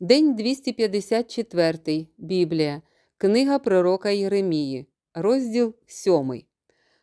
День 254. Біблія. Книга пророка Єремії. Розділ 7.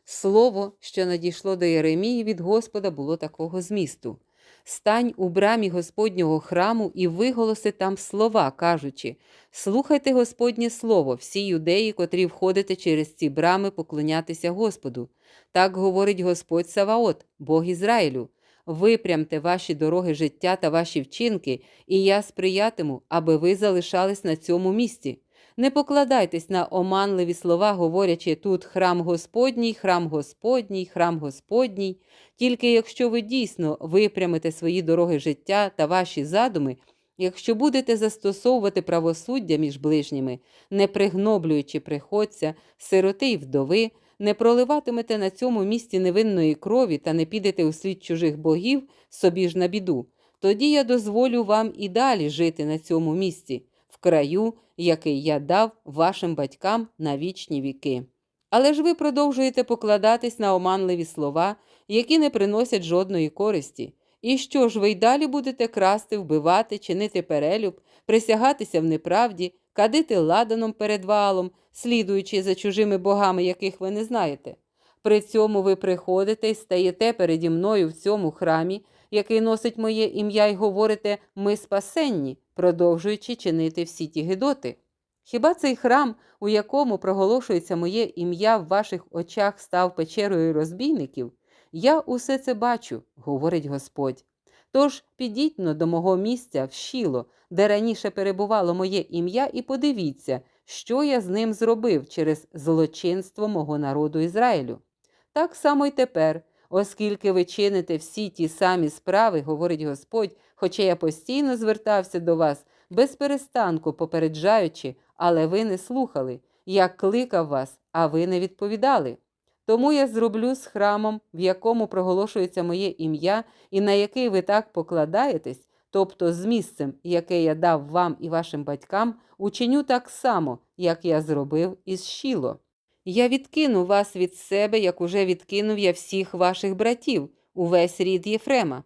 Слово, що надійшло до Єремії від Господа, було такого змісту. Стань у брамі Господнього храму і виголоси там слова, кажучи: Слухайте Господнє слово, всі юдеї, котрі входите через ці брами поклонятися Господу. Так говорить Господь Саваот, Бог Ізраїлю. Випрямте ваші дороги життя та ваші вчинки, і я сприятиму, аби ви залишались на цьому місці. Не покладайтесь на оманливі слова, говорячи тут храм Господній, храм Господній, храм Господній. Тільки якщо ви дійсно випрямите свої дороги життя та ваші задуми, якщо будете застосовувати правосуддя між ближніми, не пригноблюючи приходця, сироти й вдови, не проливатимете на цьому місці невинної крові та не підете у слід чужих богів собі ж на біду, тоді я дозволю вам і далі жити на цьому місці, в краю, який я дав вашим батькам на вічні віки. Але ж ви продовжуєте покладатись на оманливі слова, які не приносять жодної користі. І що ж ви й далі будете красти, вбивати, чинити перелюб, присягатися в неправді, кадити ладаном перед валом, слідуючи за чужими богами, яких ви не знаєте. При цьому ви приходите і стаєте переді мною в цьому храмі, який носить моє ім'я, і говорите ми спасенні, продовжуючи чинити всі ті гидоти. Хіба цей храм, у якому проголошується моє ім'я в ваших очах, став печерою розбійників? Я усе це бачу, говорить Господь. Тож підіть до мого місця в Шіло, де раніше перебувало моє ім'я, і подивіться, що я з ним зробив через злочинство мого народу Ізраїлю. Так само й тепер, оскільки ви чините всі ті самі справи, говорить Господь, хоча я постійно звертався до вас, без перестанку попереджаючи, але ви не слухали. Я кликав вас, а ви не відповідали. Тому я зроблю з храмом, в якому проголошується моє ім'я, і на який ви так покладаєтесь, тобто з місцем, яке я дав вам і вашим батькам, учиню так само, як я зробив із Шіло. Я відкину вас від себе, як уже відкинув я всіх ваших братів, увесь рід Єфрема.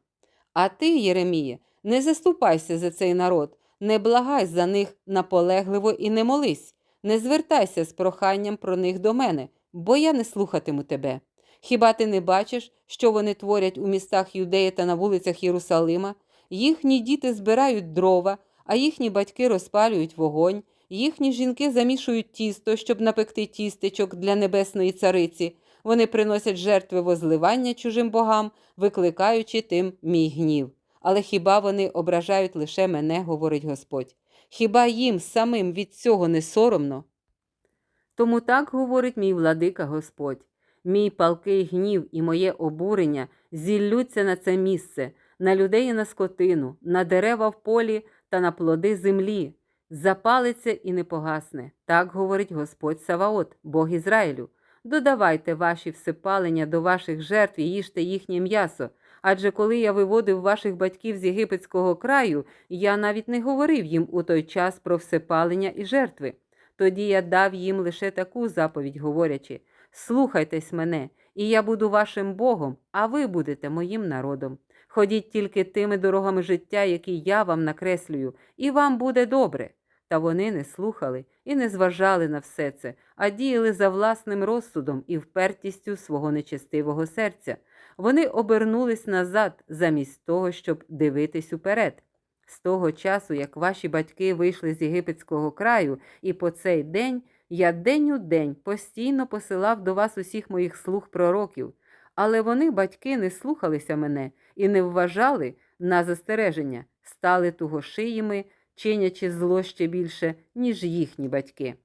А ти, Єреміє, не заступайся за цей народ, не благай за них наполегливо і не молись, не звертайся з проханням про них до мене, бо я не слухатиму тебе. Хіба ти не бачиш, що вони творять у містах Юдеї та на вулицях Єрусалима? Їхні діти збирають дрова, а їхні батьки розпалюють вогонь, їхні жінки замішують тісто, щоб напекти тістечок для небесної цариці. Вони приносять жертви возливання чужим богам, викликаючи тим мій гнів. Але хіба вони ображають лише мене, говорить Господь? Хіба їм самим від цього не соромно? Тому так говорить мій владика Господь. Мій палкий гнів і моє обурення зіллються на це місце, на людей і на скотину, на дерева в полі та на плоди землі. Запалиться і не погасне. Так говорить Господь Саваот, Бог Ізраїлю. Додавайте ваші всипалення до ваших жертв і їжте їхнє м'ясо. Адже коли я виводив ваших батьків з єгипетського краю, я навіть не говорив їм у той час про всепалення і жертви. Тоді я дав їм лише таку заповідь, говорячи: Слухайтесь мене, і я буду вашим Богом, а ви будете моїм народом. Ходіть тільки тими дорогами життя, які я вам накреслюю, і вам буде добре. Та вони не слухали і не зважали на все це, а діяли за власним розсудом і впертістю свого нечестивого серця. Вони обернулись назад, замість того, щоб дивитись уперед. З того часу, як ваші батьки вийшли з єгипетського краю, і по цей день я день у день постійно посилав до вас усіх моїх слуг пророків, але вони, батьки, не слухалися мене і не вважали на застереження, стали тугошиїми, чинячи зло ще більше, ніж їхні батьки.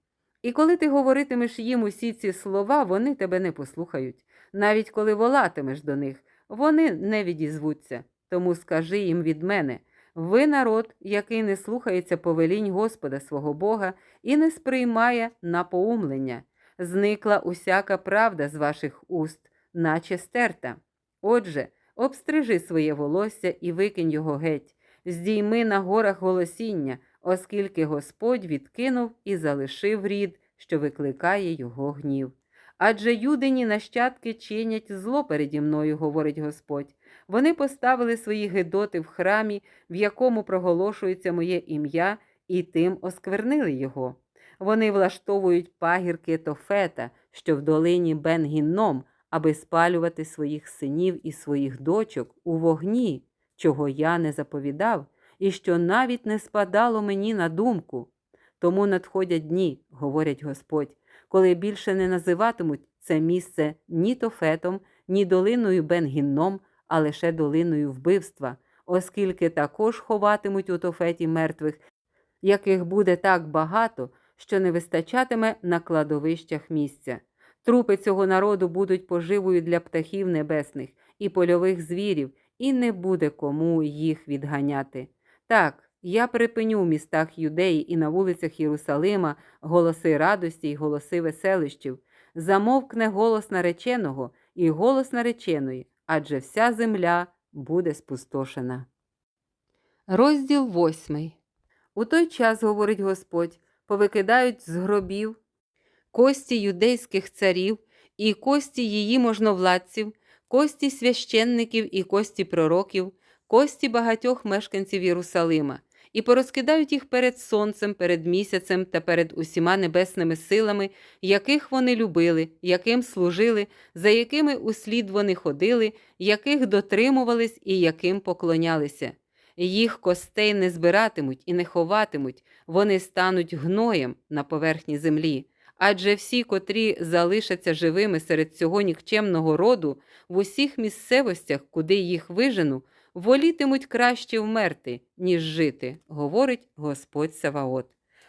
І коли ти говоритимеш їм усі ці слова, вони тебе не послухають. Навіть коли волатимеш до них, вони не відізвуться. Тому скажи їм від мене. Ви народ, який не слухається повелінь Господа свого Бога і не сприймає напоумлення. Зникла усяка правда з ваших уст, наче стерта. Отже, обстрижи своє волосся і викинь його геть, здійми на горах голосіння, оскільки Господь відкинув і залишив рід, що викликає його гнів. Адже юдині нащадки чинять зло переді мною, говорить Господь. Вони поставили свої гидоти в храмі, в якому проголошується моє ім'я, і тим осквернили його. Вони влаштовують пагірки Тофета, що в долині Бен-Гінном, аби спалювати своїх синів і своїх дочок у вогні, чого я не заповідав, і що навіть не спадало мені на думку. Тому надходять дні, говорить Господь, коли більше не називатимуть це місце ні Тофетом, ні долиною Бен-Гінном, а лише долиною вбивства, оскільки також ховатимуть у Тофеті мертвих, яких буде так багато, що не вистачатиме на кладовищах місця. Трупи цього народу будуть поживою для птахів небесних і польових звірів, і не буде кому їх відганяти. Так, я припиню в містах Юдеї і на вулицях Єрусалима голоси радості й голоси веселищів, замовкне голос нареченого і голос нареченої, адже вся земля буде спустошена. Розділ восьмий. У той час, говорить Господь, повикидають з гробів кості юдейських царів і кості її можновладців, кості священників і кості пророків, кості багатьох мешканців Єрусалима, і порозкидають їх перед сонцем, перед місяцем та перед усіма небесними силами, яких вони любили, яким служили, за якими услід вони ходили, яких дотримувались і яким поклонялися. Їх костей не збиратимуть і не ховатимуть, вони стануть гноєм на поверхні землі. Адже всі, котрі залишаться живими серед цього нікчемного роду, в усіх місцевостях, куди їх вижену, волітимуть краще вмерти, ніж жити, говорить Господь Саваот.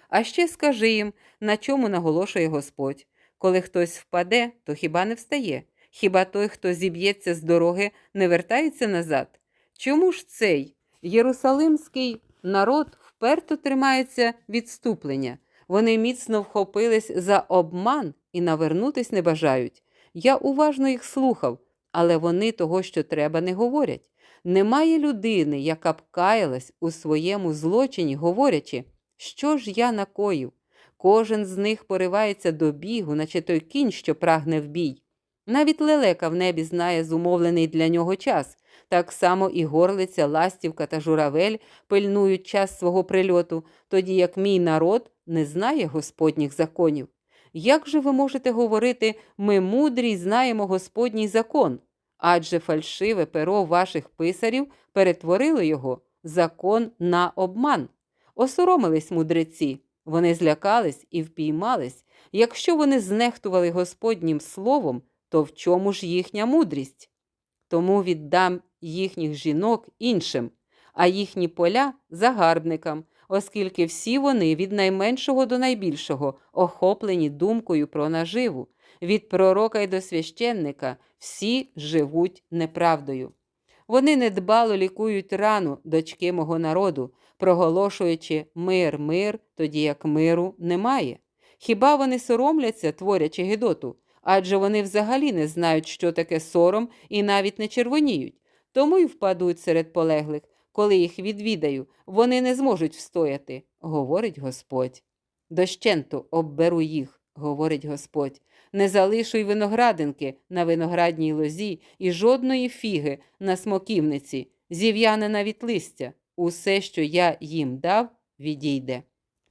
А ще скажи їм, на чому наголошує Господь. Коли хтось впаде, то хіба не встає? Хіба той, хто зіб'ється з дороги, не вертається назад? Чому ж цей єрусалимський народ вперто тримається відступлення? Вони міцно вхопились за обман і навернутись не бажають. Я уважно їх слухав, але вони того, що треба, не говорять. Немає людини, яка б каялась у своєму злочині, говорячи, що ж я накоїв. Кожен з них поривається до бігу, наче той кінь, що прагне в бій. Навіть лелека в небі знає зумовлений для нього час. Так само і горлиця, ластівка та журавель пильнують час свого прильоту, тоді як мій народ не знає Господніх законів. Як же ви можете говорити, ми мудрі знаємо Господній закон? Адже фальшиве перо ваших писарів перетворило його, закон на обман. Осоромились мудреці, вони злякались і впіймались. Якщо вони знехтували Господнім словом, то в чому ж їхня мудрість? Тому віддам їхніх жінок іншим, а їхні поля загарбникам, оскільки всі вони від найменшого до найбільшого охоплені думкою про наживу, від пророка й до священника всі живуть неправдою. Вони недбало лікують рану дочки мого народу, проголошуючи мир, мир, тоді як миру немає. Хіба вони соромляться, творячи Гедоту? Адже вони взагалі не знають, що таке сором, і навіть не червоніють, тому й впадуть серед полеглих. Коли їх відвідаю, вони не зможуть встояти, говорить Господь. Дощенту обберу їх, говорить Господь. Не залишу й виноградинки на виноградній лозі і жодної фіги на смоківниці, зів'яне навіть листя. Усе, що я їм дав, відійде.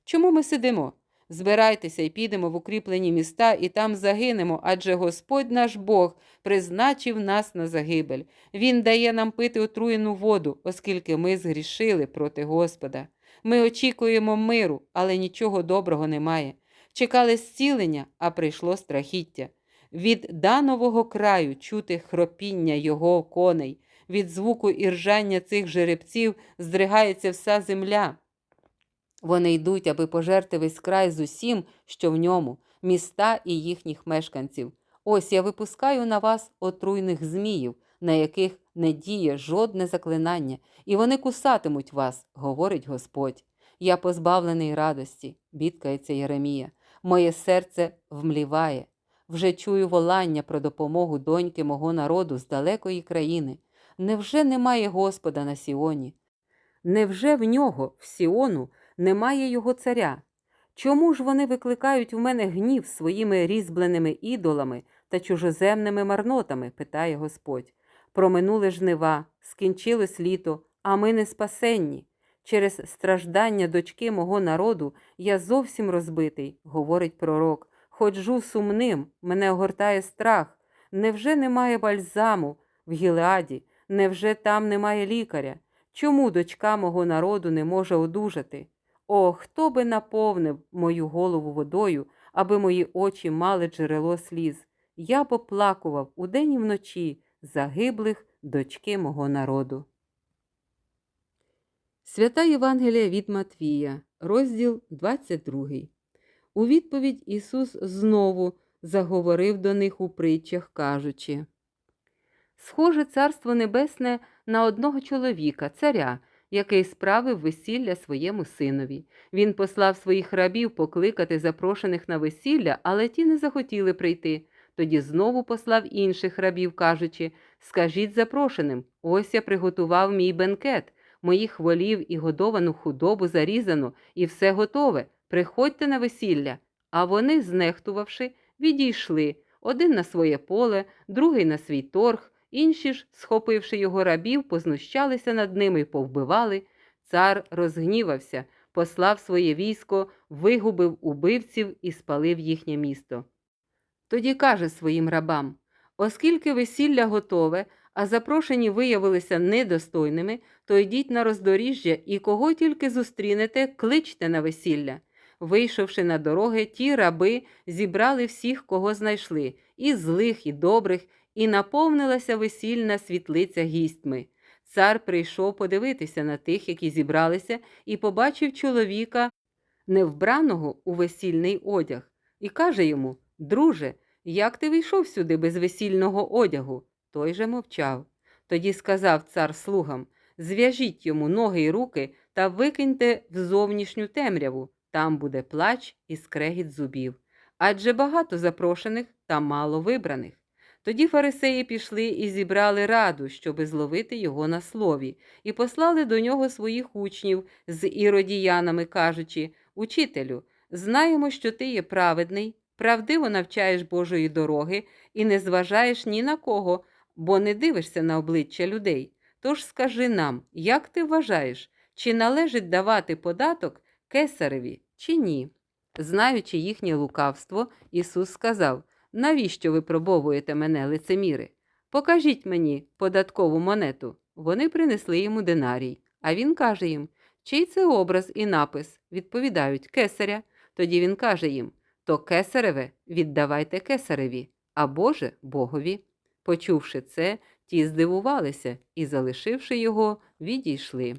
Чому ми сидимо? Збирайтеся і підемо в укріплені міста, і там загинемо, адже Господь наш Бог призначив нас на загибель. Він дає нам пити отруєну воду, оскільки ми згрішили проти Господа. Ми очікуємо миру, але нічого доброго немає. Чекали зцілення, а прийшло страхіття. Від данового краю чути хропіння його коней, від звуку іржання цих жеребців здригається вся земля. Вони йдуть, аби пожерти весь край з усім, що в ньому, міста і їхніх мешканців. Ось я випускаю на вас отруйних зміїв, на яких не діє жодне заклинання, і вони кусатимуть вас, говорить Господь. Я позбавлений радості, бідкається Єремія. Моє серце вмліває. Вже чую волання про допомогу доньки мого народу з далекої країни. Невже немає Господа на Сіоні? Невже в нього, в Сіону, немає його царя? Чому ж вони викликають в мене гнів своїми різьбленими ідолами та чужоземними марнотами? питає Господь. Проминули жнива, скінчилось літо, а ми не спасенні. Через страждання дочки мого народу я зовсім розбитий, говорить пророк. Ходжу сумним, мене огортає страх. Невже немає бальзаму в Гілеаді? Невже там немає лікаря? Чому дочка мого народу не може одужати? О, хто би наповнив мою голову водою, аби мої очі мали джерело сліз? Я поплакував удень і вночі загиблих дочки мого народу. Свята Євангелія від Матвія, розділ 22. У відповідь Ісус знову заговорив до них у притчах, кажучи: Схоже царство небесне на одного чоловіка, царя, який справив весілля своєму синові. Він послав своїх рабів покликати запрошених на весілля, але ті не захотіли прийти. Тоді знову послав інших рабів, кажучи: Скажіть запрошеним, ось я приготував мій бенкет, моїх волів і годовану худобу зарізано, і все готове. Приходьте на весілля. А вони, знехтувавши, відійшли один на своє поле, другий на свій торг, інші ж, схопивши його рабів, познущалися над ними і повбивали. Цар розгнівався, послав своє військо, вигубив убивців і спалив їхнє місто. Тоді каже своїм рабам: оскільки весілля готове, а запрошені виявилися недостойними, то йдіть на роздоріжжя і кого тільки зустрінете, кличте на весілля. Вийшовши на дороги, ті раби зібрали всіх, кого знайшли, і злих, і добрих, і наповнилася весільна світлиця гістьми. Цар прийшов подивитися на тих, які зібралися, і побачив чоловіка, невбраного у весільний одяг, і каже йому: Друже, як ти вийшов сюди без весільного одягу? Той же мовчав. Тоді сказав цар слугам: Зв'яжіть йому ноги й руки та викиньте в зовнішню темряву, там буде плач і скрегіт зубів. Адже багато запрошених та мало вибраних. Тоді фарисеї пішли і зібрали раду, щоби зловити його на слові, і послали до нього своїх учнів з іродіянами, кажучи: Учителю, знаємо, що ти є праведний, правдиво навчаєш Божої дороги і не зважаєш ні на кого, бо не дивишся на обличчя людей. Тож скажи нам, як ти вважаєш, чи належить давати податок кесареві, чи ні? Знаючи їхнє лукавство, Ісус сказав: Навіщо ви пробовуєте мене, лицеміри? Покажіть мені податкову монету. Вони принесли йому динарій, а він каже їм: Чий це образ і напис? Відповідають кесаря. Тоді він каже їм: То кесареве віддавайте кесареві, а Боже Богові. Почувши це, ті здивувалися і, залишивши його, відійшли.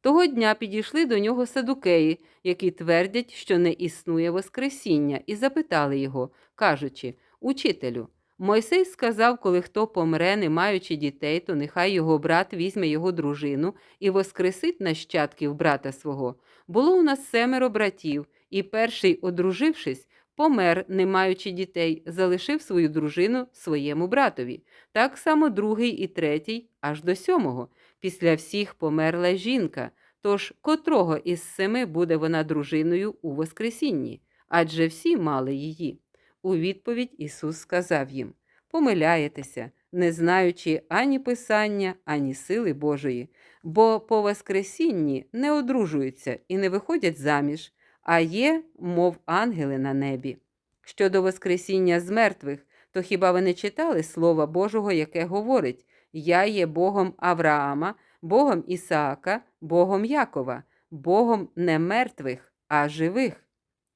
Того дня підійшли до нього садукеї, які твердять, що не існує Воскресіння, і запитали його, кажучи: Учителю, Мойсей сказав, коли хто помре, не маючи дітей, то нехай його брат візьме його дружину і воскресить нащадків брата свого. Було у нас семеро братів, і перший, одружившись, помер, не маючи дітей, залишив свою дружину своєму братові. Так само другий і третій, аж до сьомого. Після всіх померла жінка. Тож котрого із семи буде вона дружиною у Воскресінні? Адже всі мали її. У відповідь Ісус сказав їм: Помиляєтеся, не знаючи ані Писання, ані сили Божої, бо по Воскресінні не одружуються і не виходять заміж, а є, мов ангели на небі. Щодо Воскресіння з мертвих, то хіба ви не читали Слова Божого, яке говорить: Я є Богом Авраама, Богом Ісаака, Богом Якова, Богом не мертвих, а живих.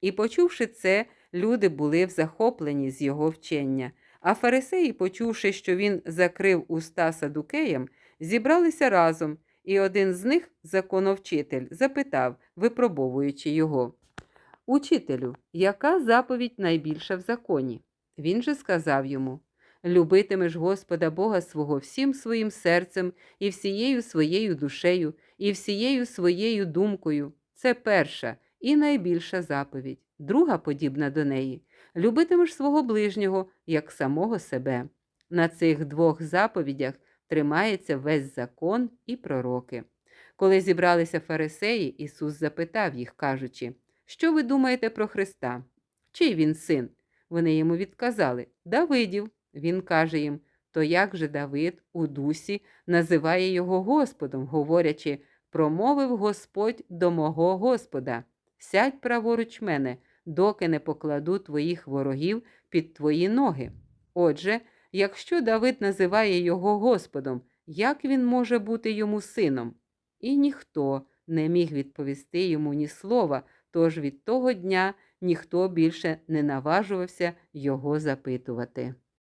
І, почувши це, люди були захоплені з його вчення, а фарисеї, почувши, що він закрив уста садукеям, зібралися разом, і один з них, законовчитель, запитав, випробовуючи його. Учителю, яка заповідь найбільша в законі? Він же сказав йому Любитимеш Господа Бога свого всім своїм серцем і всією своєю душею, і всією своєю думкою. Це перша і найбільша заповідь, друга подібна до неї. Любитимеш свого ближнього як самого себе. На цих двох заповідях тримається весь закон і пророки. Коли зібралися фарисеї, Ісус запитав їх, кажучи, що ви думаєте про Христа? Чий він син? Вони йому відказали Давидів. Він каже їм То як же Давид у дусі називає його Господом, говорячи, промовив Господь до мого Господа: Сядь праворуч мене, доки не покладу твоїх ворогів під твої ноги. Отже, якщо Давид називає його Господом, як він може бути йому сином? І ніхто не міг відповісти йому ні слова, тож від того дня ніхто більше не наважувався його запитувати.